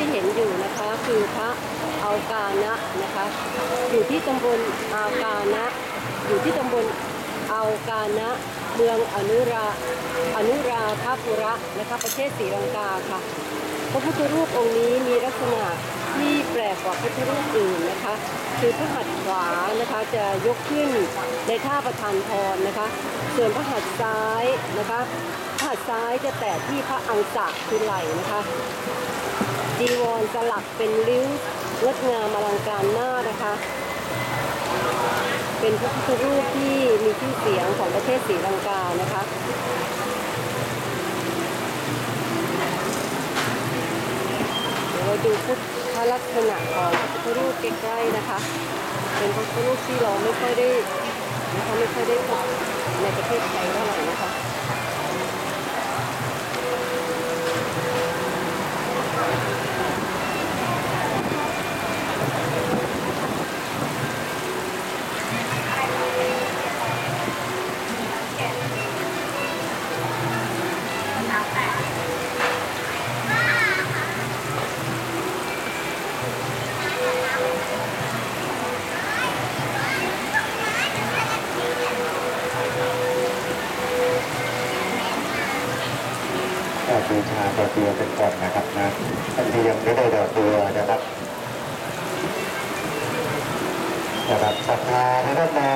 ที่เห็นอยู่นะคะคือพระเอากานะนะคะ อยู่ที่ตำบลอากานะ อยู่ที่ตำบลเอากานะเมืองอนุราอนุราธาปุระนะคะประเทศศรีลังกาค่ะ พระพุทธรูปองค์นี้มีลักษณะที่แปลกกว่าพระพุทธรูปอื่นนะคะ คือพระหัตถ์ขวานะคะจะยกขึ้นในท่าประทานพรนะคะ ส่วนพระหัตถ์ซ้ายนะคะพระหัตถ์ซ้ายจะแตะที่พระอังสะคือไหล่นะคะ จีวรสลักเป็นริ้วงดงามอลังการมากนะคะ เป็นพระพุทธรูปที่มีชื่อเสียงของประเทศศรีลังกานะคะเดี๋ยวเราดูพุทธลักษณะของพระพุทธรูปใกล้ๆนะคะ เป็นพระพุทธรูปที่เราไม่ค่อยได้นะคะไม่ค่อยได้พบในประเทศไทยเท่าไหร่นะคะ บูชาดอกบัวเป็นก่อนนะครับนะท่านที่ยังไม่ได้ดอกบัวนะครับนะครับศรัทธานะครับนะ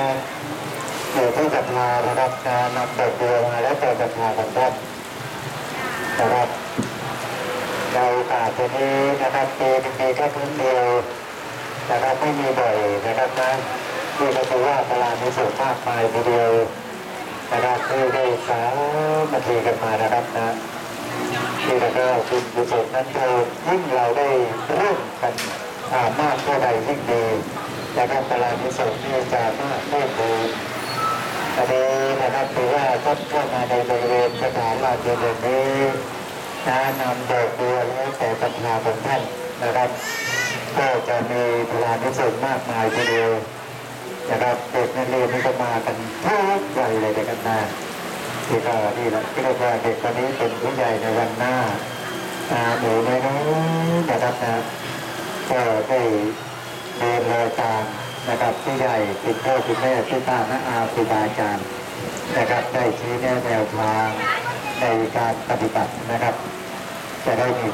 เดี๋ยวที่ศรัทธานะครับนะนำดอกบัวมาแล้วแต่ศรัทธาของท่านนะครับในโอกาสตัวนี้นะครับปีหนึงมีแค่พื้นเดียวนะครับไม่มีบ่อยนะครับนะที่ก็ถือว่าตลาดมีส่วนมากมายทีเดียวนะครับที่ได้สามัคคีกันมานะครับนะ ที่เราได้คุณกุศลนั้นเรายิ่งเราได้ร่วมกันมากเท่าใดยิ่งดีนะครับตลาดกุศลที่จะมากเพิ่มพูนอันนี้นะครับถือว่าท่านเข้ามาในบริเวณสถานลานเดินนี้นะนำดอกบัวแล้วแต่ศรัทธาของท่านนะครับ ก็จะมีพลานกุศลมากมายทีเดียวนะครับเด็กนักเรียนนี่ก็มากันทุกวัยเลยนะครับนะ ที่ก็นี่และที่เรียกว่าเด็กคนนี้เป็นผู้ใหญ่ในวันหน้าอาหนูน้อยนะครับนะก็ได้เดินรอยตามนะครับผู้ใหญ่เป็นพ่อคุณแม่พี่ป้าน้าอาครูบาอาจารย์นะครับได้ชี้แนะแนวทางในการปฏิบัตินะครับ จะได้มี